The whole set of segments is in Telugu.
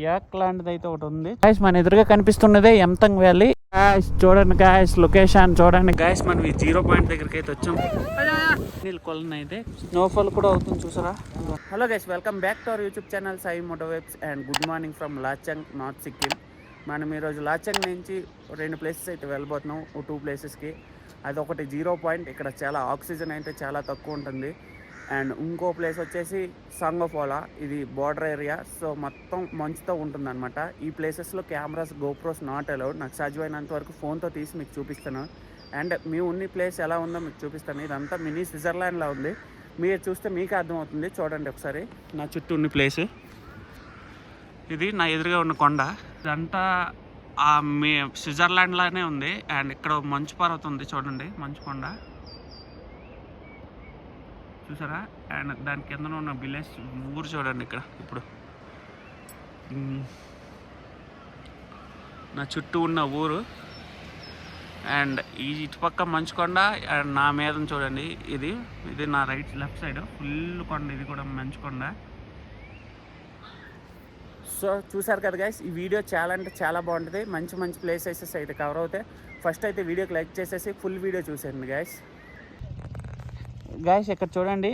యాక్ లాంటిది అయితే ఒకటి ఉంది. గాయస్ మన ఎదురుగా కనిపిస్తున్నదే ఎంతంగ్ వ్యాలీ గాయస్ చూడండి గాయస్ లొకేషన్ చూడండి. గాయస్ మనం ఈ జీరో పాయింట్ దగ్గరికి అయితే వచ్చాం. నీళ్ళు కొలను అయితే. స్నోఫాల్ కూడా అవుతుంది చూసారా? Hello guys welcome back to our YouTube channel Sai moto vibes and good morning from Lachung north Sikkim మనం ఈరోజు లాచంగ్ నుంచి రెండు ప్లేసెస్ అయితే వెళ్ళబోతున్నాం టూ ప్లేసెస్కి అది ఒకటి జీరో పాయింట్ ఇక్కడ చాలా ఆక్సిజన్ అయితే చాలా తక్కువ ఉంటుంది. అండ్ ఇంకో ప్లేస్ వచ్చేసి సంగఫోలా. ఇది బార్డర్ ఏరియా. సో మొత్తం మంచుతో ఉంటుందన్నమాట. ఈ ప్లేసెస్లో కెమెరాస్ గోప్రోస్ నాట్ అలౌడ్. నాకు సాధ్యమైనంత వరకు ఫోన్తో తీసి మీకు చూపిస్తాను. అండ్ మీ ఉన్ని ప్లేస్ ఎలా ఉందో మీకు చూపిస్తాను. ఇదంతా మినీ స్విట్జర్లాండ్లా ఉంది. మీరు చూస్తే మీకు అర్థమవుతుంది. చూడండి ఒకసారి. నా చుట్టూ ఉన్న ప్లేస్. ఇది నా ఎదురుగా ఉన్న కొండ. ఇదంతా మీ స్విట్జర్లాండ్లానే ఉంది. అండ్ ఇక్కడ మంచు పర్వతం ఉంది చూడండి. మంచు కొండ. చూసారా? అండ్ దాని కింద ఉన్న బిల్లెస్ ఊరు చూడండి ఇక్కడ ఇప్పుడు. నా చుట్టూ ఉన్న ఊరు. అండ్ ఈ ఇటుపక్క మంచు కొండ అండ్ నా మీద చూడండి ఇది. ఇది నా రైట్ లెఫ్ట్ సైడ్ ఫుల్ కొండ ఇది కూడా మంచు కొండ సో చూసారు కదా గైస్ ఈ వీడియో చాలా అంటే చాలా బాగుంటుంది. మంచి మంచి ప్లేసెస్ అయితే కవర్ అవుతాయి. ఫస్ట్ అయితే వీడియోకి లైక్ చేసేసి ఫుల్ వీడియో చూసేయండి గైస్ గాయస్ ఇక్కడ చూడండి.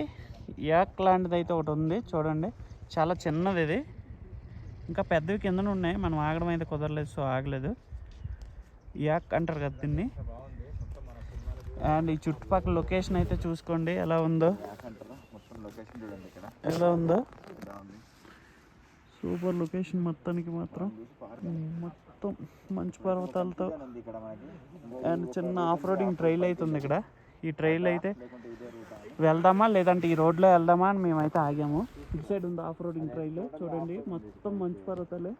యాక్ లాంటిది అయితే ఒకటి ఉంది. చూడండి. చాలా చిన్నది ఇది. ఇంకా పెద్దవి కింద ఉన్నాయి. మనం ఆగడం అయితే కుదరలేదు సో ఆగలేదు. యాక్ అంటారు కదా దీన్ని. అండ్ ఈ చుట్టుపక్కల లొకేషన్ అయితే చూసుకోండి. ఎలా ఉందో. ఎలా ఉందో. సూపర్ లొకేషన్ మొత్తానికి మాత్రం. మొత్తం మంచు పర్వతాలతో. అండ్ చిన్న ఆఫ్ రోడింగ్ ట్రైల్ అయితే ఉంది ఇక్కడ. ఈ ట్రైల్ అయితే వెళ్దామా లేదంటే ఈ రోడ్లో వెళ్దామా అని మేమైతే ఆగాము. ఇటు సైడ్ ఉంది ఆఫ్ రోడింగ్ ట్రైల్ చూడండి మొత్తం మంచు పర్వతాలే.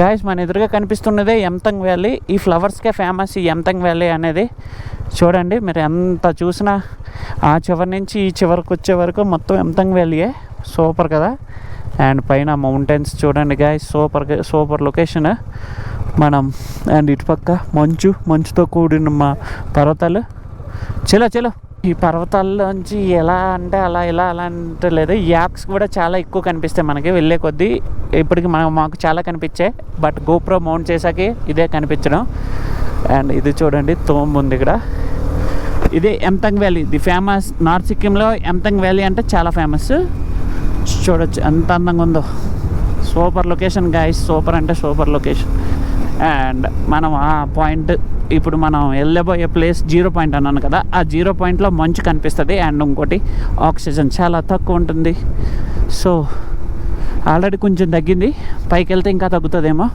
గాయస్ మన ఎదురుగా కనిపిస్తున్నదే ఎంతంగ్ వ్యాలీ ఈ ఫ్లవర్స్కే ఫేమస్ ఈ ఎంతంగ్ వ్యాలీ అనేది. చూడండి మీరు ఎంత చూసినా ఆ చివరి నుంచి ఈ చివరికి వచ్చే వరకు మొత్తం ఎంతంగ్ వ్యాలీయే సూపర్ కదా. అండ్ పైన మౌంటైన్స్ చూడండి గాయస్ సూపర్ సూపర్ లొకేషన్ మనం అండ్ ఇటుపక్క మంచు మంచుతో కూడిన మా పర్వతాలు. చలో చలో. ఈ పర్వతాల్లోంచి ఎలా అంటే అలా ఇలా అలా అంటే లేదు. యాక్స్ కూడా చాలా ఎక్కువ కనిపిస్తాయి మనకి వెళ్ళే కొద్దీ. ఇప్పటికి మనం మాకు చాలా కనిపించాయి. బట్ గోప్రో మౌంట్ చేసాకి ఇదే కనిపించడం. అండ్ ఇది చూడండి తోంబు ఉంది ఇక్కడ. ఇదే ఎంతంగ్ వ్యాలీ. ఇది ఫేమస్ నార్త్ సిక్కింలో ఎంతంగ్ వ్యాలీ అంటే చాలా ఫేమస్. చూడొచ్చు ఎంత అందంగా ఉందో. Super location guys. సూపర్ అంటే సూపర్ లొకేషన్. అండ్ మనం ఆ పాయింట్ ఇప్పుడు మనం వెళ్ళబోయే ప్లేస్ జీరో పాయింట్ అన్నాను కదా ఆ జీరో పాయింట్లో మంచు కనిపిస్తుంది అండ్ ఇంకోటి ఆక్సిజన్ చాలా తక్కువ ఉంటుంది. సో ఆల్రెడీ కొంచెం తగ్గింది పైకి వెళ్తే ఇంకా తగ్గుతుందేమో.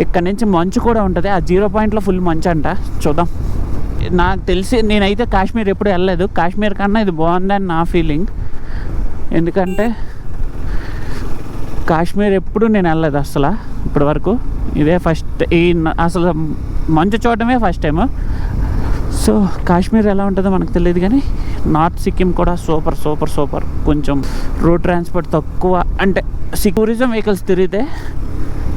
ఇక్కడ నుంచి మంచు కూడా ఉంటుంది ఆ జీరో పాయింట్లో ఫుల్ మంచు అంట. చూద్దాం. నాకు తెలిసి నేనైతే కాశ్మీర్ ఎప్పుడు వెళ్ళలేదు. కాశ్మీర్ కన్నా ఇది బాగుందని నా ఫీలింగ్. ఎందుకంటే కాశ్మీర్ ఎప్పుడు నేను వెళ్ళలేదు అసలు. ఇప్పటి వరకు ఇదే ఫస్ట్ ఈ అసలు మంచు చూడటమే ఫస్ట్ టైం సో కాశ్మీర్ ఎలా ఉంటుందో మనకు తెలియదు కానీ నార్త్ సిక్కిం కూడా సూపర్ సూపర్ సూపర్. కొంచెం రోడ్ ట్రాన్స్పోర్ట్ తక్కువ. అంటే టూరిజం వెహికల్స్ తిరిగితే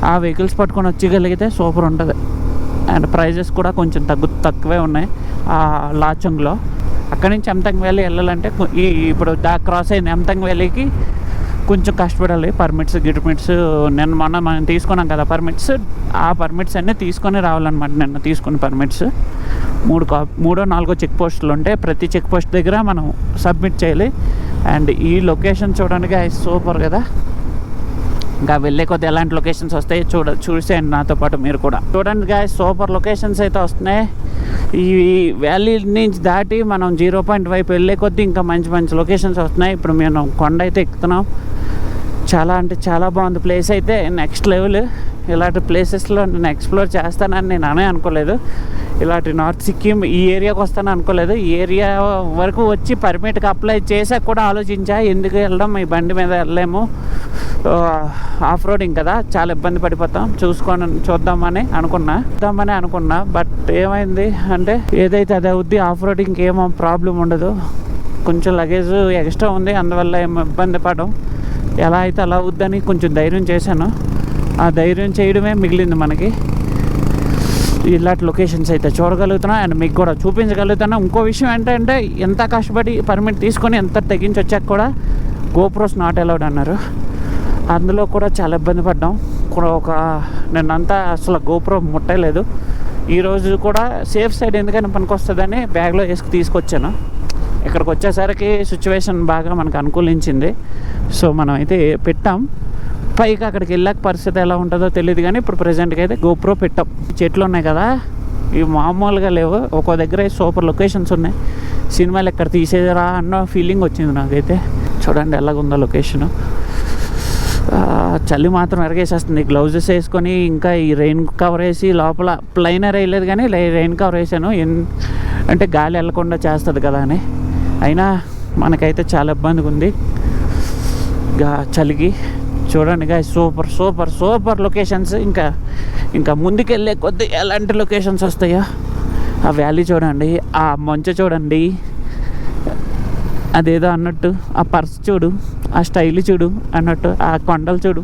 ఆ వెహికల్స్ పట్టుకొని వచ్చగలిగితే సూపర్ ఉంటుంది. అండ్ ప్రైజెస్ కూడా కొంచెం తగ్గు తక్కువే ఉన్నాయి ఆ లాచంగ్లో. అక్కడి నుంచి ఎంతంగ్ వ్యాలీ వెళ్ళాలంటే ఈ ఇప్పుడు దా క్రాస్ అయిన ఎంతంగ్ వ్యాలీకి కొంచెం కష్టపడాలి. పర్మిట్స్ గిర్మిట్స్ నేను మొన్న మనం తీసుకున్నాం కదా పర్మిట్స్ ఆ పర్మిట్స్ అన్నీ తీసుకొని రావాలన్నమాట నిన్న తీసుకున్న పర్మిట్స్ మూడు కా మూడో నాలుగో చెక్ పోస్టులు ఉంటాయి. ప్రతి చెక్ పోస్ట్ దగ్గర మనం సబ్మిట్ చేయాలి. అండ్ ఈ లొకేషన్ చూడడానికి సూపర్ కదా. ఇంకా వెళ్ళే కొద్ది ఎలాంటి లొకేషన్స్ వస్తాయి చూడ చూసేయండి నాతో పాటు మీరు కూడా. చూడండి గా సూపర్ లొకేషన్స్ అయితే వస్తున్నాయి. ఈ వ్యాలీ నుంచి దాటి మనం జీరో పాయింట్ వైపు వెళ్ళే కొద్దీ ఇంకా మంచి మంచి లొకేషన్స్ వస్తున్నాయి. ఇప్పుడు మేము కొండ అయితే ఎక్కుతున్నాం. చాలా అంటే చాలా బాగుంది ప్లేస్ అయితే. నెక్స్ట్ లెవెల్ ఇలాంటి ప్లేసెస్లో నేను ఎక్స్ప్లోర్ చేస్తానని నేను అనే అనుకోలేదు. ఇలాంటి నార్త్ సిక్కిం ఈ ఏరియాకి వస్తాను అనుకోలేదు. ఈ ఏరియా వరకు వచ్చి పర్మిట్కి అప్లై చేసాక కూడా ఆలోచించా. ఎందుకు వెళ్ళడం? ఈ బండి మీద వెళ్ళలేము. ఆఫ్ రోడింగ్ కదా. చాలా ఇబ్బంది పడిపోతాం. చూసుకొని చూద్దామని అనుకున్నా. చూద్దామని అనుకున్నా. బట్ ఏమైంది అంటే ఏదైతే అది అవుద్ది ఆఫ్ రోడింగ్ ఏమో ప్రాబ్లం ఉండదు. కొంచెం లగేజ్ ఎక్స్ట్రా ఉంది. అందువల్ల ఏమో ఇబ్బంది పడడం. ఎలా అయితే అలా అవుద్దని కొంచెం ధైర్యం చేశాను. ఆ ధైర్యం చేయడమే మిగిలింది మనకి. ఇలాంటి లొకేషన్స్ అయితే చూడగలుగుతున్నా అండ్ మీకు కూడా చూపించగలుగుతున్నా. ఇంకో విషయం ఏంటంటే ఎంత కష్టపడి పర్మిట్ తీసుకొని ఎంత తెగించి వచ్చాక కూడా గోప్రోస్ నాట్ అలౌడ్ అన్నారు. అందులో కూడా చాలా ఇబ్బంది పడ్డాం. కూడా ఒక నిన్నంతా అసలు గోపురం ముట్టలేదు. ఈరోజు కూడా సేఫ్ సైడ్ ఎందుకని పనికొస్తుందని బ్యాగ్లో వేసుకు తీసుకొచ్చాను. ఇక్కడికి వచ్చేసరికి సిచ్యువేషన్ బాగా మనకు అనుకూలించింది. సో మనం అయితే పెట్టాం. పైకి అక్కడికి వెళ్ళాక పరిస్థితి ఎలా ఉంటుందో తెలియదు కానీ ఇప్పుడు ప్రజెంట్గా అయితే గోప్రో పెట్టాం. చెట్లు ఉన్నాయి కదా ఇవి మామూలుగా లేవు. ఒక్కో దగ్గర సూపర్ లొకేషన్స్ ఉన్నాయి. సినిమాలు ఎక్కడ తీసేదిరా అన్న ఫీలింగ్ వచ్చింది నాకైతే. చూడండి ఎలాగుందో లొకేషను చలి మాత్రం ఎరగేసేస్తుంది. గ్లౌజెస్ వేసుకొని ఇంకా ఈ రెయిన్ కవర్ వేసి లోపల ప్లైనర్ వేయలేదు కానీ రెయిన్ కవర్ వేసాను. ఎన్ అంటే గాలి వెళ్ళకుండా చేస్తుంది కదా అని. అయినా మనకైతే చాలా ఇబ్బందిగా ఉంది. గా చలికి చూడండి గా సూపర్ సూపర్ సూపర్ లొకేషన్స్ ఇంకా ఇంకా ముందుకెళ్ళే కొద్ది ఎలాంటి లొకేషన్స్ వస్తాయో? ఆ వ్యాలీ చూడండి ఆ మంచు చూడండి. అదేదో అన్నట్టు ఆ పర్స్ చూడు ఆ స్టైల్ చూడు అన్నట్టు ఆ కొండలు చూడు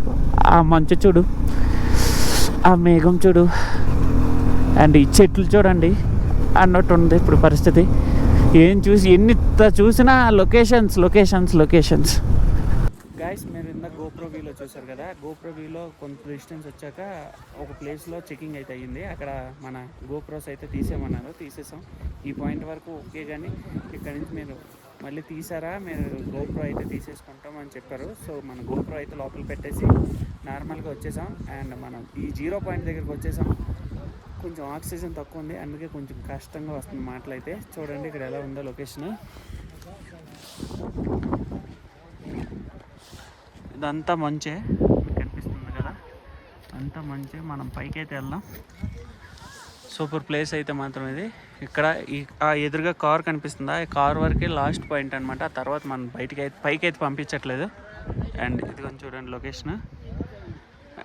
ఆ మంచు చూడు ఆ మేఘం చూడు. అండ్ ఈ చెట్లు చూడండి అన్నట్టు ఉంది ఇప్పుడు పరిస్థితి. ఏం చూసి ఎన్ని త- చూసినా లొకేషన్స్ లొకేషన్స్ లొకేషన్స్. గాయస్ మీరు ఇంత గోప్రో వ్యూలో చూసారు కదా? గోప్రో వ్యూలో కొంత డిస్టెన్స్ వచ్చాక ఒక ప్లేస్లో చెకింగ్ అయితే అయ్యింది. అక్కడ మన గోప్రోస్ అయితే తీసేయమన్నారు. తీసేసాం. ఈ పాయింట్ వరకు ఓకే కానీ ఇక్కడ నుంచి మీరు మళ్ళీ తీసారా? మీరు గోప్రో అయితే తీసేసుకుంటాం అని చెప్పారు. సో మన గోప్రో అయితే లోపల పెట్టేసి నార్మల్గా వచ్చేసాం. అండ్ మనం ఈ జీరో పాయింట్ దగ్గరికి వచ్చేసాం. కొంచెం ఆక్సిజన్ తక్కువ ఉంది. అందుకే కొంచెం కష్టంగా వస్తుంది మాటలైతే. చూడండి ఇక్కడ ఎలా ఉందో లొకేషన్. ఇదంతా మంచే. కనిపిస్తుంది కదా? అంతా మంచి. మనం పైకి అయితే వెళ్దాం. సూపర్ ప్లేస్ అయితే మాత్రం ఇది. ఇక్కడ ఈ ఆ ఎదురుగా కార్ కనిపిస్తుందా? ఈ కార్ వరకే లాస్ట్ పాయింట్ అనమాట ఆ తర్వాత మనం బయటికి అయితే పైకి అయితే పంపించట్లేదు. అండ్ ఇది కొంచెం చూడండి లొకేషన్.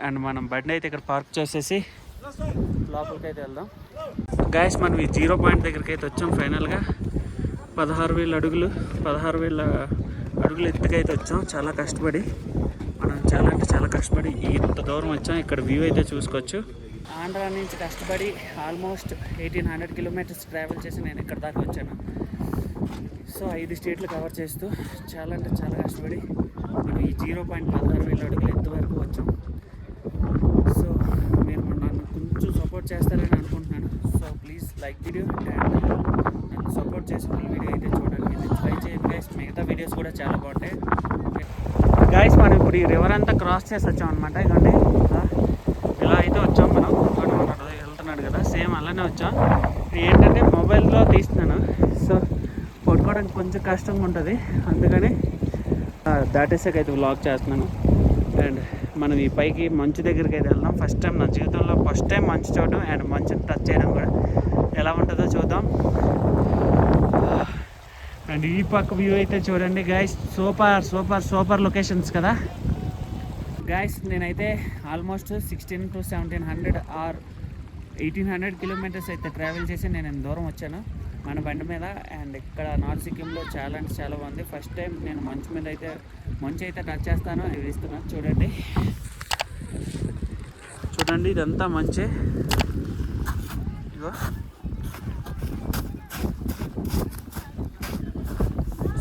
అండ్ మనం బండి అయితే ఇక్కడ పార్క్ చేసేసి లోపలికి అయితే వెళ్దాం. గాయస్ మనం ఈ జీరో పాయింట్ దగ్గరికి అయితే వచ్చాం ఫైనల్గా. పదహారు వేల అడుగులు పదహారు వేల అడుగులు ఎత్తుకైతే వచ్చాం. చాలా కష్టపడి మనం చాలా అంటే చాలా కష్టపడి ఇంత దూరం వచ్చాం. ఇక్కడ వ్యూ అయితే చూసుకోవచ్చు. ఆంధ్ర నుంచి కష్టపడి almost eighteen hundred kilometres travel చేసి నేను ఇక్కడ దాకా వచ్చాను. సో ఐదు స్టేట్లు కవర్ చేస్తూ చాలా అంటే చాలా కష్టపడి మనం ఈ జీరో పాయింట్ పదహారు వేల అడుగులు ఎత్తు వరకు వచ్చాం సో మీరు నన్ను కొంచెం సపోర్ట్ చేస్తారని అనుకుంటున్నాను. So please like video and నన్ను సపోర్ట్ చేసి ఫుల్ వీడియో అయితే చూడండి. ట్రై చేయండి గైస్ మిగతా వీడియోస్ కూడా చాలా బాగుంటాయి. గైస్ మనం ఇప్పుడు ఈ రివర్ అంతా క్రాస్ చేసి వచ్చాం అనమాట ఇదండి ఇలా అయితే వచ్చాం మనం. వెళ్తున్నాడు కదా. సేమ్ అలానే వచ్చాం. ఏంటంటే మొబైల్లో తీస్తున్నాను. సో పట్టుకోవడానికి కొంచెం కష్టంగా ఉంటుంది. అందుకని దాటేసాక అయితే వ్లాగ్ చేస్తున్నాను. అండ్ మనం ఈ పైకి మంచు దగ్గరికి అయితే వెళ్దాం. ఫస్ట్ టైం నా జీవితంలో ఫస్ట్ టైం మంచు చూడడం అండ్ మంచుని టచ్ చేయడం కూడా. ఎలా ఉంటుందో చూద్దాం. అండ్ ఈ పక్క వ్యూ అయితే చూడండి guys super super super locations కదా. గాయస్ నేనైతే almost sixteen to seventeen hundred or eighteen hundred kilometres అయితే ట్రావెల్ చేసి నేను దూరం వచ్చాను. మన బండి మీద అండ్ ఇక్కడ నార్త్ సిక్కింలో చాలా అంటే చాలా బాగుంది. ఫస్ట్ టైం నేను మంచు మీద అయితే మంచు అయితే టచ్ చేస్తాను. అది ఇస్తున్నాను చూడండి. చూడండి ఇదంతా మంచే. ఇగో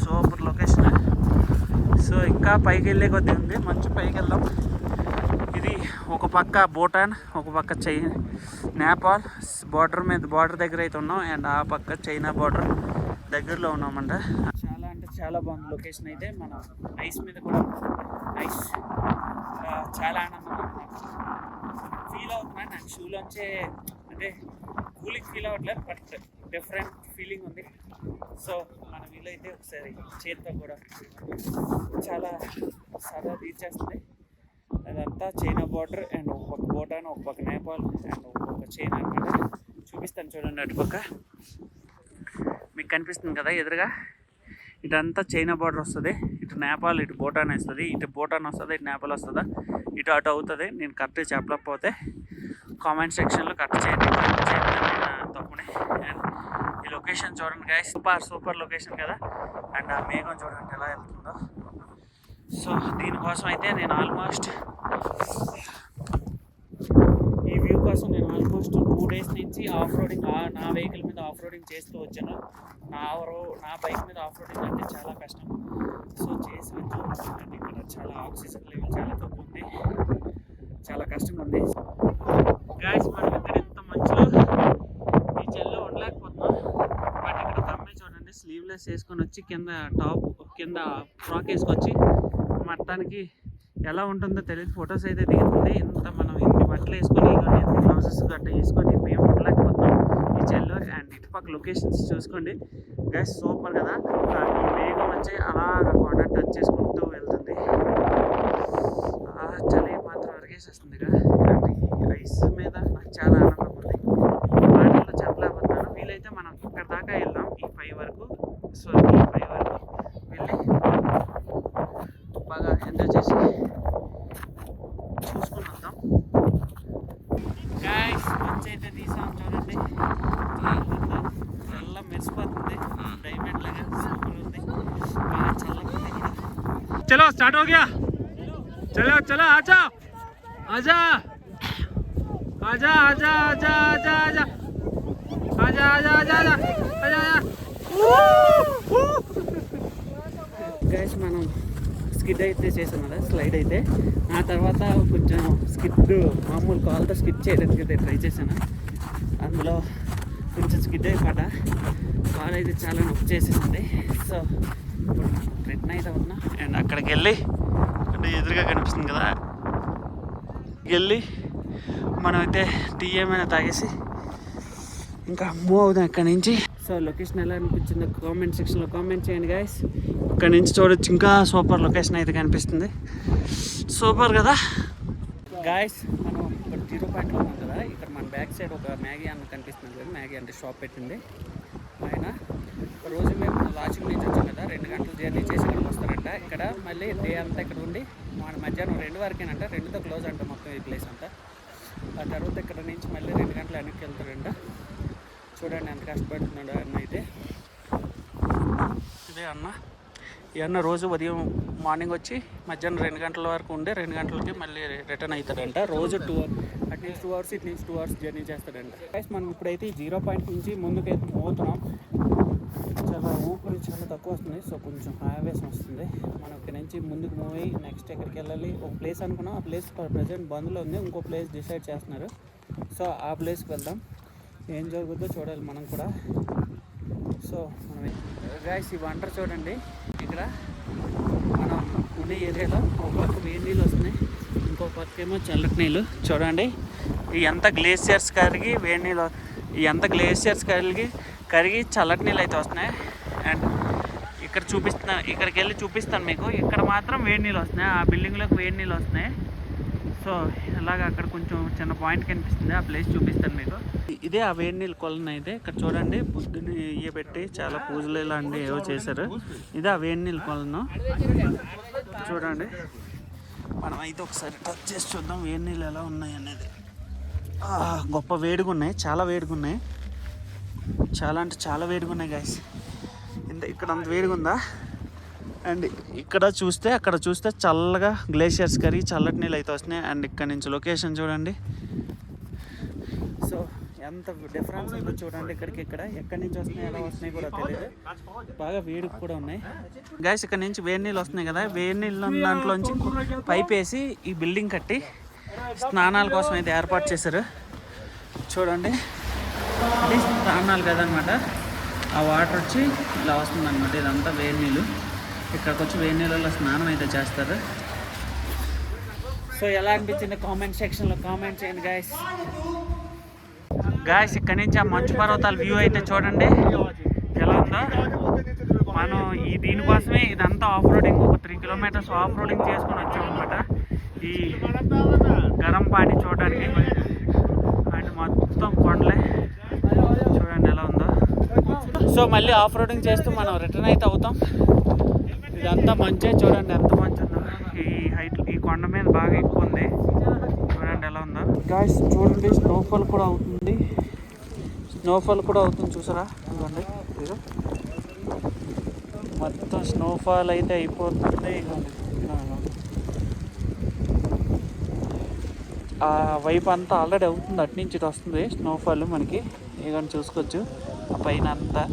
సూపర్ లొకేషన్ సో ఇంకా పైకి వెళ్ళే కొద్ది ఉంది. మంచి పైకి వెళ్దాం. ఇది ఒక పక్క భూటాన్ ఒక పక్క చై నేపాల్ బార్డర్ మీద బార్డర్ దగ్గర అయితే ఉన్నాం. అండ్ ఆ పక్క చైనా బార్డర్ దగ్గరలో ఉన్నామంట. చాలా అంటే చాలా బాగుంది లొకేషన్ అయితే. మన ఐస్ మీద కూడా ఐస్. చాలా ఆనందంగా ఫీల్ అవుతున్నాను నాకు షూలోంచే అంటే కూలింగ్ ఫీల్ అవ్వట్లేదు బట్ డిఫరెంట్ ఫీలింగ్ ఉంది. సో మన వీలైతే ఒకసారి చేతితో కూడా చాలా సరదా తీర్చేస్తుంది. అదంతా చైనా బార్డర్ అండ్ ఒక పక్క భూటాన్ ఒక పక్క నేపాల్ అండ్ ఒక పక్క చైనా అనమాట చూపిస్తాను చూడండి అటు పక్క. మీకు కనిపిస్తుంది కదా ఎదురుగా? ఇటంతా చైనా బార్డర్ వస్తుంది. ఇటు నేపాల్ ఇటు భూటాన్ వస్తుంది. ఇటు భూటాన్ వస్తుంది ఇటు నేపాల్ వస్తుందా? ఇటు అటు అవుతుంది. నేను కరెక్ట్గా చెప్పలేకపోతే కామెంట్ సెక్షన్లో కరెక్ట్ చేయండి. కరెక్ట్ చేయండి తప్పునే. అండ్ ఈ లొకేషన్ చూడండి గాయ సూపర్ సూపర్ లొకేషన్ కదా. అండ్ ఆ మేఘం చూడండి ఎలా వెళ్తుందో. సో దీనికోసం అయితే నేను ఆల్మోస్ట్ ఈ వ్యూ కోసం నేను ఆల్మోస్ట్ టూ డేస్ నుంచి ఆఫ్ రోడింగ్ నా వెహికల్ మీద ఆఫ్ రోడింగ్ చేస్తూ వచ్చాను. నా రో నా బైక్ మీద ఆఫ్ రోడింగ్ అంటే చాలా కష్టం. సో చేసి వచ్చాను. ఇక్కడ చాలా ఆక్సిజన్ లెవెల్ చాలా తక్కువ ఉంది. చాలా కష్టంగా ఉంది. గాయస్ మనం ఇక్కడ ఎంత మంచిలో ఈ చెల్లో ఉండలేకపోతున్నాం. బట్ ఇక్కడ తమ్మే చూడండి. స్లీవ్లెస్ వేసుకొని వచ్చి కింద టాప్ కింద ఫ్రాక్ వేసుకొచ్చి మొత్తానికి ఎలా ఉంటుందో తెలియదు ఫొటోస్ అయితే దిగుతుంది. ఇంత మనం ఇన్ని బట్టలు వేసుకొని గ్లౌజెస్ గట్ట వేసుకొని మేము ఉండలేకపోతున్నాం. ఈ చెల్లో అండ్ ఇటుపక్క లొకేషన్స్ చూసుకోండి. గ్యాస్ సూపర్ కదా. మేఘం వచ్చి అలా కొండ టచ్ చేసుకుంటూ వెళ్తుంది. చలి మాత్రం అరిగేసేస్తుంది కదా. అండ్ ఐస్ మీద నాకు చాలా ఆనందం ఉంది. మాటల్లో చెప్పలేకపోతున్నాను. వీలైతే మనం ఇక్కడ దాకా వెళ్దాం. ఈ ఫైవ్ వరకు. సో ఈ ఫైవ్ వరకు వెళ్ళి బాగా ఎంజాయ్ చేసి చూసుకుని వద్దాం గాయస్ మంచి అయితే తీసాం చూడండి చల్ల మెరిసిపోతుంది డైమండ్ లాగా సూపర్ ఉంది బాగా చల్లగా ఉంది ఇక్కడ चलो स्टार्ट हो गया चलो चलो आजा आजा आजा आजा आजा आजा आजा आजा आजा आजा आजा आजा आजा గైస్ మనం స్కిడ్ అయితే చేసాం కదా స్లైడ్ అయితే ఆ తర్వాత కొంచెం స్కిడ్ మామూలు కాల్తో స్కిడ్ చేయడానికి అయితే ట్రై చేశాను అందులో కొంచెం స్కిడ్ అయిపోతా కాల్ అయితే చాలా నొప్పి చేసేసింది సో ఇప్పుడు రిటర్న్ అయితే ఉన్నా అండ్ అక్కడికి వెళ్ళి అంటే ఎదురుగా కనిపిస్తుంది కదా. వెళ్ళి మనమైతే టీ ఏమైనా తాగేసి ఇంకా మూవ్ అవుదాం ఇక్కడ నుంచి. సో లొకేషన్ ఎలా అనిపించిందో కామెంట్ సెక్షన్లో కామెంట్ చేయండి గాయస్ ఇక్కడ నుంచి చూడొచ్చు. ఇంకా సూపర్ లొకేషన్ అయితే కనిపిస్తుంది. సూపర్ కదా? గాయస్ మనం ఇక్కడ జీరో పాయింట్లో ఉన్నాం కదా. ఇక్కడ మన బ్యాక్ సైడ్ ఒక మ్యాగీ అన్న కనిపిస్తుంది. కదా మ్యాగీ అంటే షాప్ పెట్టింది. ఆయన రోజు మేము లాజింగ్ నుంచి వచ్చాం కదా రెండు గంటల జర్నీ చేసి ఇక్కడికి వస్తారంట. ఇక్కడ మళ్ళీ డే అంతా ఇక్కడ ఉండి మన మధ్యాహ్నం రెండు వరకేనంట రెండుతో క్లోజ్ అంట మొత్తం ఈ ప్లేస్ అంతా. ఆ తర్వాత ఇక్కడ నుంచి మళ్ళీ రెండు గంటలు వెనక్కి వెళ్తారంట. చూడండి ఎంత కష్టపడుతున్నాడు అన్న అయితే. ఇదే అన్న. ఈ అన్న రోజు ఉదయం మార్నింగ్ వచ్చి మధ్యాహ్నం రెండు గంటల వరకు ఉండే రెండు గంటలకి మళ్ళీ రిటర్న్ అవుతాడంట. రోజు two at least two hours it నుంచి టూ అవర్స్ జర్నీ చేస్తాడంట. గైస్ మనం ఇప్పుడైతే జీరో పాయింట్ నుంచి ముందుకైతే పోతున్నాం. చాలా ఊపిరి చాలా తక్కువ వస్తుంది సో కొంచెం ఆవేశం వస్తుంది. మనం ఇక్కడ నుంచి ముందుకు మూవ్ అయ్యి నెక్స్ట్ ఎక్కడికి వెళ్ళాలి? ఒక ప్లేస్ అనుకున్నాం. ఆ ప్లేస్ ప్రజెంట్ బంద్లో ఉంది. ఇంకో ప్లేస్ డిసైడ్ చేస్తున్నారు. సో ఆ ప్లేస్కి వెళ్దాం. ఏం జరుగుతుందో చూడాలి మనం కూడా. సో మనం గాయస్ ఈ వంటర్ చూడండి. ఇక్కడ మనం ఉండే ఏరియాలో ఒక వేడి నీళ్ళు వస్తున్నాయి. ఇంకో పక్క ఏమో చల్లటి నీళ్ళు చూడండి ఈ ఎంత గ్లేసియర్స్ కరిగి వేడి నీళ్ళు ఎంత గ్లేసియర్స్ కరిగి కరిగి చల్లటి నీళ్ళు అయితే వస్తున్నాయి. అండ్ ఇక్కడ చూపిస్తున్నా ఇక్కడికి వెళ్ళి చూపిస్తాను మీకు. ఇక్కడ మాత్రం వేడి నీళ్ళు వస్తున్నాయి. ఆ బిల్డింగ్లోకి వేడి నీళ్ళు వస్తున్నాయి. సో ఇలాగ అక్కడ కొంచెం చిన్న పాయింట్ కనిపిస్తుంది. ఆ ప్లేస్ చూపిస్తాను మీకు. ఇదే ఆ వేడి నీళ్ళ కొలను అయితే. ఇక్కడ చూడండి బుద్ధుని ఇయ్య పెట్టి చాలా పూజలు ఇలాంటివి ఏవో చేశారు. ఇదే ఆ వేడి నీళ్ళ కొలను. చూడండి. మనం అయితే ఒకసారి టచ్ చేసి చూద్దాం వేడి నీళ్ళు ఎలా ఉన్నాయి అనేది. గొప్ప వేడిగా ఉన్నాయి చాలా వేడిగా ఉన్నాయి చాలా అంటే చాలా వేడిగా ఉన్నాయి గాయస్ ఇంత ఇక్కడ అంత వేడిగా ఉందా అండ్ ఇక్కడ చూస్తే అక్కడ చూస్తే చల్లగా గ్లేషియర్స్ కరిగి చల్లటి నీళ్ళు అయితే వస్తున్నాయి. అండ్ ఇక్కడ నుంచి లొకేషన్ చూడండి. ఎంత డిఫరెన్స్ ఉందో చూడండి ఇక్కడికి ఇక్కడ. ఎక్కడి నుంచి వస్తున్నాయి ఎలా వస్తున్నాయి కూడా తెలియదు. బాగా వేడి కూడా ఉన్నాయి. గ్యాస్ ఇక్కడ నుంచి వేడి నీళ్ళు వస్తున్నాయి కదా. వేడి నీళ్ళు దాంట్లోంచి పైప్ వేసి ఈ బిల్డింగ్ కట్టి స్నానాల కోసం అయితే ఏర్పాటు చేశారు. చూడండి. అది స్నానాలు కదనమాట. ఆ వాటర్ వచ్చి ఇలా వస్తుంది అనమాట ఇదంతా వేడి నీళ్ళు. ఇక్కడికి వచ్చి వేడి నీళ్ళలో స్నానం అయితే చేస్తారు. సో ఎలా అనిపించింది? కామెంట్ సెక్షన్లో కామెంట్ చేయండి గాయస్ గాయస్ ఇక్కడ నుంచి ఆ మంచు పర్వతాల వ్యూ అయితే చూడండి. ఎలా ఉందో. మనం ఈ దీనికోసమే ఇదంతా ఆఫ్ రోడింగ్ ఒక త్రీ కిలోమీటర్స్ ఆఫ్ రోడింగ్ చేసుకొని వచ్చాం అనమాట ఈ గరం పాని చూడడానికి. అండ్ మొత్తం కొండలే. చూడండి ఎలా ఉందో. సో మళ్ళీ ఆఫ్ రోడింగ్ చేస్తూ మనం రిటర్న్ అయితే అవుతాం. ఇదంతా మంచిగా చూడండి ఎంత మంచి ఉందో. ఈ హైట్ ఈ కొండ మీద బాగా ఎక్కువ ఉంది. చూడండి ఎలా ఉందో. గాయస్ చూడండి స్నోఫాల్ కూడా అవుతుంది. స్నోఫాల్ కూడా అవుతుంది చూసారా? ఇవ్వండి ఇదిగో. మొత్తం స్నోఫాల్ అయితే అయిపోతుంది. ఆ వైపు అంతా ఆల్రెడీ అవుతుంది. అటు నుంచి ఇటు వస్తుంది స్నోఫాల్ మనకి. ఇవన్నీ చూసుకోవచ్చు. ఆ పైన అంతా.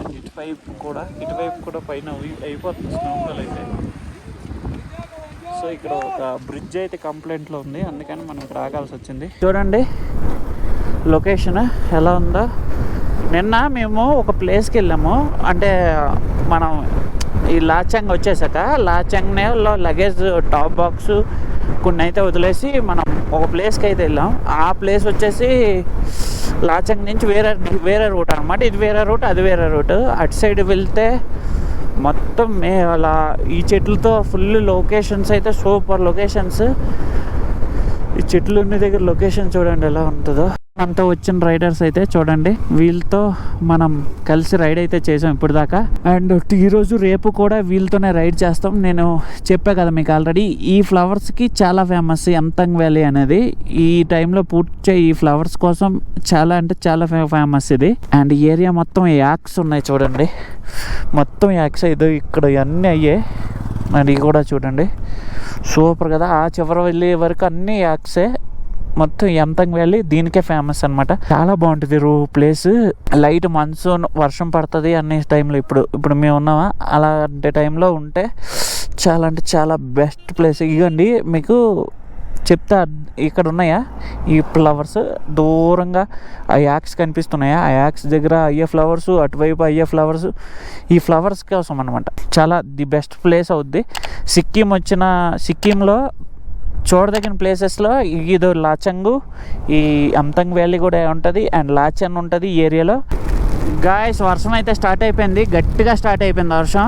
అండ్ ఇటువైపు కూడా ఇటువైపు కూడా పైన అయిపోతుంది స్నోఫాల్ అయితే. సో ఇక్కడ ఒక బ్రిడ్జ్ అయితే కంప్లైంట్లో ఉంది. అందుకని మనం ఇక్కడ ఆగాల్సి వచ్చింది. చూడండి. లొకేషన్ ఎలా ఉందో. నిన్న మేము ఒక ప్లేస్కి వెళ్ళాము. అంటే మనం ఈ లాచంగ్ వచ్చేసాక లాచంగ్లో లగేజ్ టాప్ బాక్స్ కొన్ని అయితే వదిలేసి మనం ఒక ప్లేస్కి అయితే వెళ్ళాం. ఆ ప్లేస్ వచ్చేసి లాచంగ్ నుంచి వేరే వేరే రూట్ అనమాట ఇది వేరే రూట్ అది వేరే రూట్. అటు సైడ్ వెళ్తే మొత్తం మే అలా ఈ చెట్లతో ఫుల్ లొకేషన్స్ అయితే సూపర్ లొకేషన్స్. ఈ చెట్లు ఉన్న దగ్గర లొకేషన్ చూడండి ఎలా ఉంటుందో. అంతా వచ్చిన రైడర్స్ అయితే చూడండి. వీళ్ళతో మనం కలిసి రైడ్ అయితే చేసాం ఇప్పుడు దాకా అండ్ ఈ రోజు రేపు కూడా వీళ్ళతోనే రైడ్ చేస్తాం. నేను చెప్పా కదా మీకు ఆల్రెడీ ఈ ఫ్లవర్స్కి చాలా ఫేమస్ ఎంతంగ్ వ్యాలీ అనేది. ఈ టైంలో పూర్తి ఈ ఫ్లవర్స్ కోసం చాలా అంటే చాలా ఫేమస్ ఇది. అండ్ ఏరియా మొత్తం యాక్స్ ఉన్నాయి చూడండి. మొత్తం యాక్స్ ఇది ఇక్కడ ఇవన్నీ అయ్యే అండ్ ఇవి కూడా చూడండి. సూపర్ కదా. ఆ చివర వెళ్ళే వరకు అన్ని యాక్సే. మొత్తం ఎంతంగ్ వ్యాలీ దీనికే ఫేమస్ అన్నమాట. చాలా బాగుంటుంది రూ ప్లేస్. లైట్ మన్సూన్ వర్షం పడుతుంది అనే టైంలో ఇప్పుడు ఇప్పుడు మేము ఉన్నామా? అలాంటి టైంలో ఉంటే చాలా అంటే చాలా బెస్ట్ ప్లేస్ ఇవ్వండి మీకు చెప్తా ఇక్కడ ఉన్నాయా? ఈ ఫ్లవర్స్ దూరంగా ఆ యాక్స్ కనిపిస్తున్నాయా? ఆ యాక్స్ దగ్గర అయ్యే ఫ్లవర్స్ అటువైపు అయ్యే ఫ్లవర్స్ ఈ ఫ్లవర్స్ కోసం అనమాట చాలా ది బెస్ట్ ప్లేస్ అవుద్ది. సిక్కిం వచ్చిన సిక్కింలో చూడదగిన ప్లేసెస్లో ఇది లాచంగు ఈ అంతంగ్ వ్యాలీ కూడా ఉంటుంది అండ్ లాచన్ ఉంటుంది ఈ ఏరియాలో గాయస్ వర్షం అయితే స్టార్ట్ అయిపోయింది. గట్టిగా స్టార్ట్ అయిపోయింది వర్షం.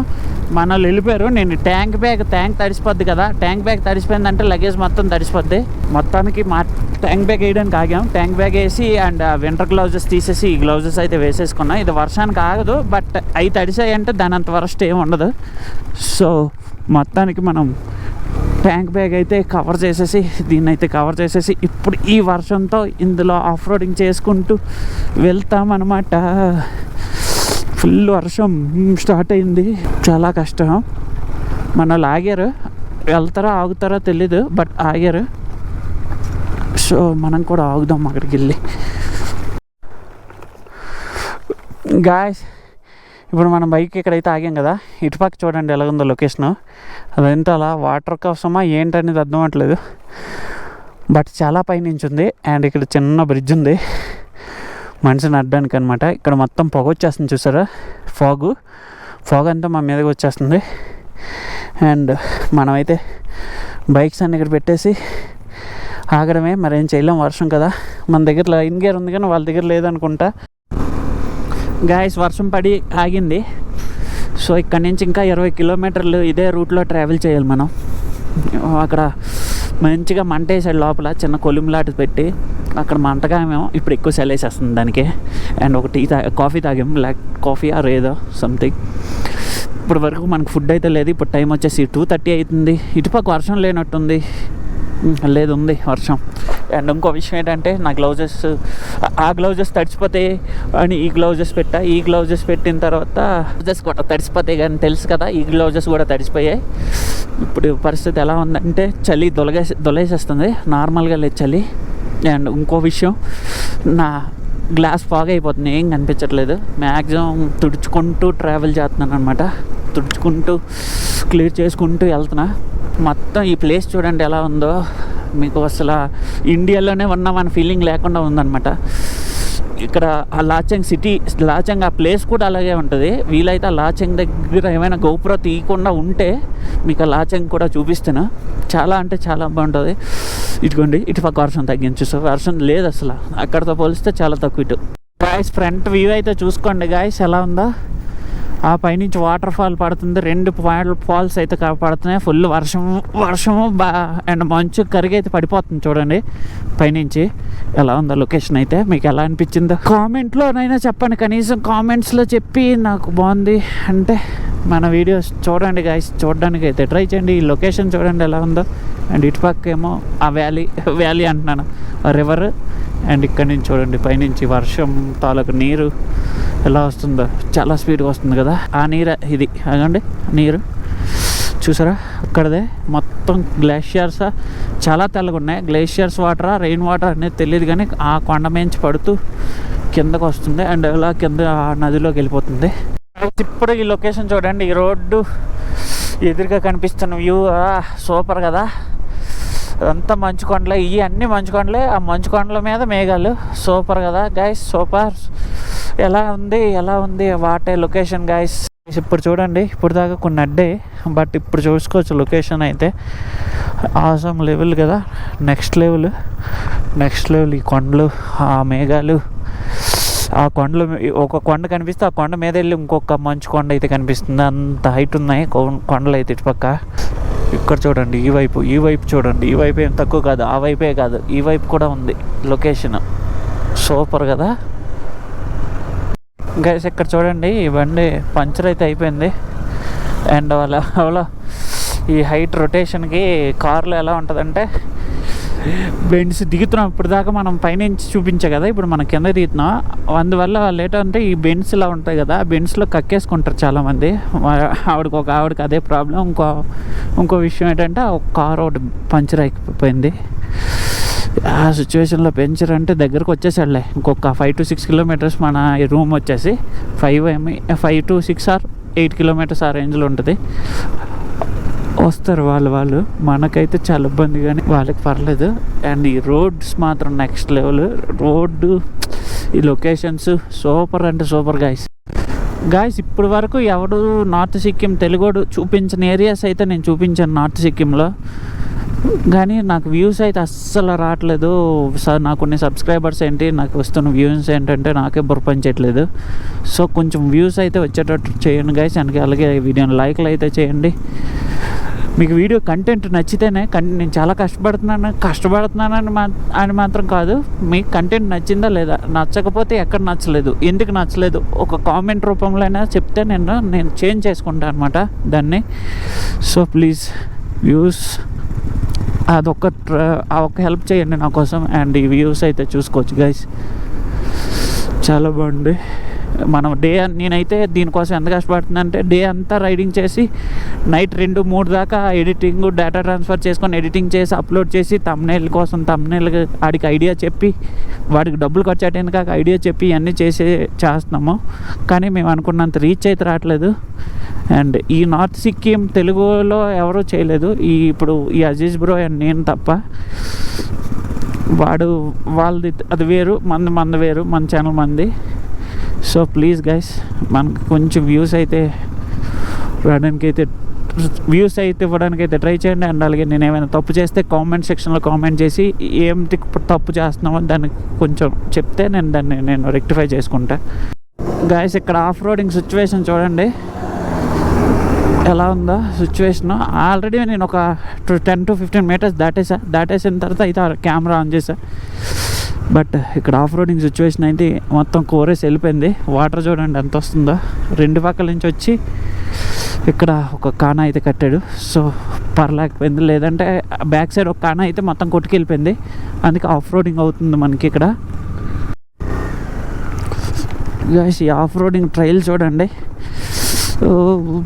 మన వెళ్ళిపోయారు. నేను ట్యాంక్ బ్యాగ్ ట్యాంక్ తడిసిపోద్ది కదా. ట్యాంక్ బ్యాగ్ తడిసిపోయిందంటే లగేజ్ మొత్తం తడిసిపోద్ది. మొత్తానికి మా ట్యాంక్ బ్యాగ్ వేయడానికి ఆగాం. ట్యాంక్ బ్యాగ్ వేసి అండ్ వింటర్ గ్లౌజెస్ తీసేసి ఈ గ్లౌజెస్ అయితే వేసేసుకున్నాం. ఇది వర్షానికి ఆగదు బట్ అవి తడిసాయి అంటే దాని అంత వరస్ట్ ఏమి ఉండదు. సో మొత్తానికి మనం ట్యాంక్ బ్యాగ్ అయితే కవర్ చేసేసి దీన్ని అయితే కవర్ చేసేసి ఇప్పుడు ఈ వర్షంతో ఇందులో ఆఫ్ రోడింగ్ చేసుకుంటూ వెళ్తామన్నమాట. ఫుల్ వర్షం స్టార్ట్ అయింది. చాలా కష్టం. మన ఆగారు వెళ్తారో ఆగుతారో తెలీదు బట్ ఆగారు. సో మనం కూడా ఆగుదాం అక్కడికి వెళ్ళి గాయస్ ఇప్పుడు మనం బైక్ ఇక్కడైతే ఆగాం కదా ఇటుపక్క చూడండి ఎలాగుందో లొకేషను అదంతా అలా వాటర్ కోసమా ఏంటనేది అర్థం అవ్వట్లేదు. బట్ చాలా పైనుంచి ఉంది అండ్ ఇక్కడ చిన్న బ్రిడ్జ్ ఉంది. మనిషిని అడ్డానికి అనమాట ఇక్కడ మొత్తం పొగ వచ్చేస్తుంది చూసారా? ఫాగు ఫాగ్ అంతా మా మీదకి వచ్చేస్తుంది. అండ్ మనమైతే బైక్స్ అన్ని ఇక్కడ పెట్టేసి ఆగడమే. మరేం చేయలేం వర్షం కదా. మన దగ్గర లైన్ గేర్ ఉంది కానీ వాళ్ళ దగ్గర లేదనుకుంటా. గాయస్ వర్షం పడి ఆగింది. సో ఇక్కడ నుంచి ఇంకా ఇరవై కిలోమీటర్లు ఇదే రూట్లో ట్రావెల్ చేయాలి మనం. అక్కడ మంచిగా మంట వేసాడు లోపల చిన్న కొలిమిలాట పెట్టి. అక్కడ మంటగా మేము ఇప్పుడు ఎక్కువ సెల్ వేసేస్తుంది దానికి. అండ్ ఒక టీ తా కాఫీ తాగాం. బ్లాక్ కాఫీ ఆర్ ఏదో సంథింగ్ ఇప్పటి వరకు మనకు ఫుడ్ అయితే లేదు. ఇప్పుడు టైం వచ్చేసి టూ థర్టీ అవుతుంది. ఇటుపక్క వర్షం లేనట్టుంది. లేదు ఉంది వర్షం. అండ్ ఇంకో విషయం ఏంటంటే నా గ్లౌజెస్ ఆ గ్లౌజెస్ తడిచిపోతాయి అని ఈ గ్లౌజెస్ పెట్టా. ఈ గ్లౌజెస్ పెట్టిన తర్వాత గ్లౌజెస్ కూడా తడిసిపోతాయి కానీ తెలుసు కదా ఈ గ్లౌజెస్ కూడా తడిసిపోయాయి. ఇప్పుడు పరిస్థితి ఎలా ఉందంటే చలి దొలగే దొలేసేస్తుంది. నార్మల్గా లేదు చలి. అండ్ ఇంకో విషయం నా గ్లాస్ ఫాగ్ అయిపోతుంది. ఏం కనిపించట్లేదు. మ్యాక్సిమం తుడుచుకుంటూ ట్రావెల్ చేస్తున్నాను అనమాట తుడుచుకుంటూ క్లియర్ చేసుకుంటూ వెళ్తున్నా. మొత్తం ఈ ప్లేస్ చూడండి ఎలా ఉందో. మీకు అసలు ఇండియాలోనే ఉన్నామన్న ఫీలింగ్ లేకుండా ఉందన్నమాట. ఇక్కడ ఆ లాచెంగ్ సిటీ లాచెంగ్ ఆ ప్లేస్ కూడా అలాగే ఉంటుంది. వీలైతే ఆ లాచెంగ్ దగ్గర ఏమైనా గోపుర తీయకుండా ఉంటే మీకు ఆ లాచెంగ్ కూడా చూపిస్తాను చాలా అంటే చాలా బాగుంటుంది. ఇటుకోండి ఇటు పక్క వర్షం తగ్గించు సో వర్షం లేదు అసలు. అక్కడతో పోలిస్తే చాలా తక్కువ ఇటు. గాయస్ ఫ్రంట్ వ్యూ అయితే చూసుకోండి. గాయస్ ఎలా ఉందా? ఆ పైనుంచి వాటర్ ఫాల్ పడుతుంది. రెండు ఫాల్స్ అయితే కా- పడుతున్నాయి ఫుల్ వర్షం వర్షము బా అండ్ మంచు కరిగి అయితే పడిపోతుంది చూడండి. పైనుంచి ఎలా ఉందో లొకేషన్ అయితే మీకు ఎలా అనిపించిందో. కామెంట్లోనైనా చెప్పండి. కనీసం కామెంట్స్లో చెప్పి నాకు బాగుంది. అంటే మన వీడియోస్ చూడండి గాయస్ చూడడానికి అయితే ట్రై చేయండి. ఈ లొకేషన్ చూడండి ఎలా ఉందో. అండ్ ఇటుపక్క ఏమో ఆ వ్యాలీ వ్యాలీ అంటున్నాను. రివర్ అండ్ ఇక్కడ నుంచి చూడండి పైనుంచి వర్షం తాలూకు నీరు ఎలా వస్తుందో. చాలా స్పీడ్గా వస్తుంది కదా. ఆ నీరు ఇది అదండి నీరు. చూసారా? అక్కడదే మొత్తం గ్లేషియర్స్ చాలా తెల్లగా ఉన్నాయి. గ్లేషియర్స్ వాటరా రెయిన్ వాటర్ అనేది తెలియదు కానీ ఆ కొండ మేంచి పడుతూ కిందకు వస్తుంది. అండ్ అలా కింద ఆ నదిలోకి వెళ్ళిపోతుంది. ఇప్పుడు ఈ లొకేషన్ చూడండి ఈ రోడ్డు ఎదురుగా కనిపిస్తున్న వ్యూ సూపర్ కదా. అంతా మంచు కొండలే ఇవి అన్నీ మంచు కొండలే ఆ మంచు కొండల మీద మేఘాలు. సూపర్ కదా గైస్ సూపర్. ఎలా ఉంది ఎలా ఉంది వాటే లొకేషన్ గైస్ ఇప్పుడు చూడండి ఇప్పుడు దాకా కొన్ని అడ్డే బట్ ఇప్పుడు చూసుకోవచ్చు లొకేషన్ అయితే. ఆసమ్ లెవెల్ కదా నెక్స్ట్ లెవెల్ నెక్స్ట్ లెవెల్ ఈ కొండలు ఆ మేఘాలు. ఆ కొండలు ఒక కొండ కనిపిస్తే ఆ కొండ మీద వెళ్ళి ఇంకొక మంచు కొండ అయితే కనిపిస్తుంది. అంత హైట్ ఉన్నాయి కొ- కొండలు అయితే ఇటుపక్క. ఇక్కడ చూడండి ఈ వైపు ఈ వైపు చూడండి. ఈ వైపు ఏం తక్కువ కాదు ఆ వైపే కాదు. ఈ వైపు కూడా ఉంది లొకేషన్ సూపర్ కదా? గైస్ ఇక్కడ చూడండి ఈ బండి పంచర్ అయితే అయిపోయింది. అండ్ వాళ్ళ వాళ్ళ ఈ హైట్ రొటేషన్కి కార్లో ఎలా ఉంటుందంటే బెండ్స్ దిగుతున్నాం. ఇప్పటిదాకా దాకా మనం పైనుంచి చూపించే కదా ఇప్పుడు మనం కింద దిగుతున్నాం. అందువల్ల వాళ్ళు ఏంటంటే ఈ బెండ్స్ ఇలా ఉంటాయి కదా ఆ బెండ్స్లో కక్కేసుకుంటారు చాలామంది. ఆవిడకి ఒక ఆవిడకి అదే ప్రాబ్లం. ఇంకో ఇంకో విషయం ఏంటంటే ఒక కార్ ఒకటి పంచర్ అయిపోయింది. ఆ సిచ్యువేషన్లో పెంచర్ అంటే దగ్గరకు వచ్చేసాడులే. ఇంకొక ఫైవ్ టు సిక్స్ కిలోమీటర్స్ మన రూమ్ వచ్చేసి five ME five to six or eight kilometres ఆ రేంజ్లో ఉంటుంది. వస్తారు వాళ్ళు వాళ్ళు. మనకైతే చాలా ఇబ్బంది కానీ వాళ్ళకి పర్లేదు. అండ్ ఈ రోడ్స్ మాత్రం నెక్స్ట్ లెవెల్ రోడ్డు ఈ లొకేషన్స్ సూపర్ అంటే సూపర్ గాయస్ గాయస్ ఇప్పటి వరకు ఎవడు నార్త్ సిక్కిం తెలుగోడు చూపించిన ఏరియాస్ అయితే నేను చూపించాను నార్త్ సిక్కింలో. కానీ నాకు వ్యూస్ అయితే అస్సలు రావట్లేదు. సార్ నాకు కొన్ని సబ్స్క్రైబర్స్ ఏంటి నాకు వస్తున్న వ్యూస్ ఏంటంటే నాకే బుర్రపంచట్లేదు సో కొంచెం వ్యూస్ అయితే వచ్చేటట్టు చేయండి గైస్ అండ్ అలాగే వీడియోని లైక్లు అయితే చేయండి. మీకు వీడియో కంటెంట్ నచ్చితేనే కం నేను చాలా కష్టపడుతున్నాను కష్టపడుతున్నానని మా అని మాత్రం కాదు. మీకు కంటెంట్ నచ్చిందా లేదా నచ్చకపోతే ఎక్కడ నచ్చలేదు ఎందుకు నచ్చలేదు ఒక కామెంట్ రూపంలో అయినా చెప్తే నేను నేను చేంజ్ చేసుకుంటాను అనమాట దాన్ని. సో ప్లీజ్ వ్యూస్ అదొక ఒక ఒక్క హెల్ప్ చేయండి నా కోసం అండ్ ఈ వ్యూస్ అయితే చూసుకోవచ్చు గైస్ చాలా బాగుంది. మనం డే నేనైతే దీనికోసం ఎంత కష్టపడుతుందంటే అంటే డే అంతా రైడింగ్ చేసి నైట్ రెండు మూడు దాకా ఎడిటింగ్ డేటా ట్రాన్స్ఫర్ చేసుకొని ఎడిటింగ్ చేసి అప్లోడ్ చేసి తమ్నేల్ కోసం తమ్నేల్ వాడికి ఐడియా చెప్పి వాడికి డబ్బులు ఖర్చు అయ్యేది కాక ఐడియా చెప్పి ఇవన్నీ చేసి చేస్తున్నాము. కానీ మేము అనుకున్నంత రీచ్ అయితే రావట్లేదు. అండ్ ఈ నార్త్ సిక్కిం తెలుగులో ఎవరూ చేయలేదు. ఈ ఇప్పుడు ఈ అజీజ్ బ్రో అండ్ నేను తప్ప వాడు వాళ్ళది అది వేరు మంది మంది వేరు మన ఛానల్ మంది. సో ప్లీజ్ గైస్ మనకు కొంచెం వ్యూస్ అయితే రావడానికి అయితే వ్యూస్ అయితే ఇవ్వడానికి అయితే ట్రై చేయండి. అండ్ అలాగే నేను ఏమైనా తప్పు చేస్తే కామెంట్ సెక్షన్లో కామెంట్ చేసి ఏం తప్పు చేస్తున్నామో దాన్ని కొంచెం చెప్తే నేను దాన్ని నేను రెక్టిఫై చేసుకుంటా. గాయస్ ఇక్కడ ఆఫ్ రోడింగ్ సిచ్యువేషన్ చూడండి. ఎలా ఉందో సిచ్యువేషన్ ఆల్రెడీ నేను ఒక టెన్ టు ఫిఫ్టీన్ మీటర్స్ దాటేసా దాటేసిన తర్వాత అయితే కెమెరా ఆన్ చేసా. బట్ ఇక్కడ ఆఫ్ రోడింగ్ సిచ్యువేషన్ అయితే మొత్తం కోరేసి వెళ్ళిపోయింది. వాటర్ చూడండి ఎంత వస్తుందో. రెండు పక్కల నుంచి వచ్చి ఇక్కడ ఒక కానా అయితే కట్టాడు. సో పర్లేకపోయింది. లేదంటే బ్యాక్ సైడ్ ఒక కానా అయితే మొత్తం కొట్టుకెళ్ళిపోయింది. అందుకే ఆఫ్ రోడింగ్ అవుతుంది మనకి ఇక్కడ. ఈ ఆఫ్ రోడింగ్ ట్రైల్ చూడండి.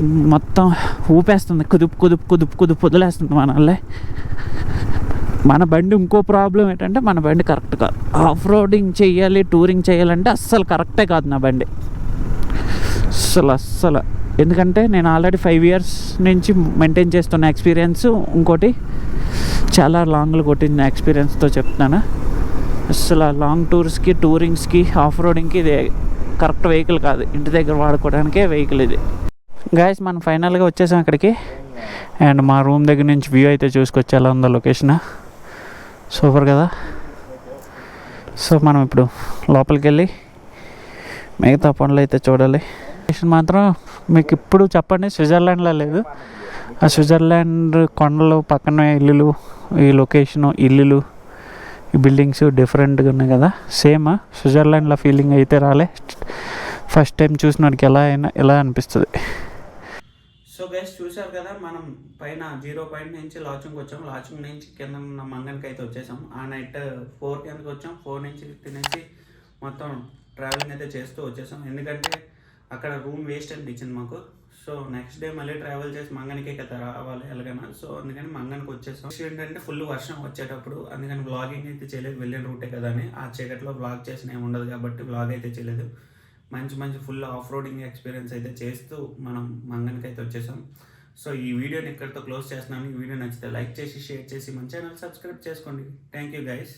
మొత్తం ఊపేస్తుంది. కుదుపు కుదుపు కుదుపు కుదుపు వదిలేస్తుంది మనల్ని. మన బండి ఇంకో ప్రాబ్లం ఏంటంటే మన బండి కరెక్ట్ కాదు. ఆఫ్ రోడింగ్ చేయాలి టూరింగ్ చేయాలంటే అస్సలు కరెక్టే కాదు నా బండి. అస్సలు అస్సలు. ఎందుకంటే నేను ఆల్రెడీ ఫైవ్ ఇయర్స్ నుంచి మెయింటైన్ చేస్తున్న ఎక్స్పీరియన్స్. ఇంకోటి చాలా లాంగ్లు కొట్టిన ఎక్స్పీరియన్స్తో చెప్తున్నాను. అసలు లాంగ్ టూర్స్కి టూరింగ్స్కి ఆఫ్ రోడింగ్కి ఇది కరెక్ట్ వెహికల్ కాదు. ఇంటి దగ్గర వాడుకోవడానికే వెహికల్ ఇది. గాయస్ మనం ఫైనల్గా వచ్చేసాం అక్కడికి. అండ్ మా రూమ్ దగ్గర నుంచి వ్యూ అయితే చూసుకొచ్చి ఎలా ఉందో లొకేషన్. సూపర్ కదా? సో మనం ఇప్పుడు లోపలికి వెళ్ళి మిగతా పనులు అయితే చూడాలి. లొకేషన్ మాత్రం మీకు ఇప్పుడు చెప్పండి స్విట్జర్లాండ్లో లేదు. ఆ స్విట్జర్లాండ్ కొండలు పక్కన ఇల్లులు ఈ లొకేషను ఇల్లులు ఈ బిల్డింగ్స్ డిఫరెంట్గా ఉన్నాయి కదా. సేమ్ స్విట్జర్లాండ్లో ఫీలింగ్ అయితే రాలే. ఫస్ట్ టైం చూసినోడికి ఎలా అయినా ఎలా అనిపిస్తుంది. సో గైస్ చూసారు కదా మనం పైన జీరో పాయింట్ నుంచి లాచింగ్ వచ్చాం. లాచింగ్ నుంచి కింద ఉన్న మంగన్కి అయితే వచ్చేసాం. ఆ నైట్ ఫోర్ కిందకి వచ్చాం. ఫోర్ నుంచి తినేసి మొత్తం ట్రావెలింగ్ అయితే చేస్తూ వచ్చేసాం. ఎందుకంటే అక్కడ రూమ్ వేస్ట్ అనిపించింది మాకు. సో నెక్స్ట్ డే మళ్ళీ ట్రావెల్ చేసి మంగనికే కదా రావాలి ఎలాగైనా. సో అందుకని మంగనికి వచ్చేసాం. విషయం ఏంటంటే ఫుల్ వర్షం వచ్చేటప్పుడు అందుకని బ్లాగింగ్ అయితే చేయలేదు. వెళ్ళిన రూటే కదా అని. ఆ చీకట్లో బ్లాగ్ చేసిన ఏమి ఉండదు కాబట్టి బ్లాగ్ అయితే చేయలేదు. మంచి మంచి ఫుల్ ఆఫ్ రోడింగ్ ఎక్స్పీరియన్స్ అయితే చేస్తూ మనం మంగన్కి అయితే వచ్చేసాం. సో ఈ వీడియోని ఇక్కడితో క్లోజ్ చేస్తున్నాను. ఈ వీడియో నచ్చితే లైక్ చేసి షేర్ చేసి మన ఛానల్ సబ్స్క్రైబ్ చేసుకోండి. Thank you guys.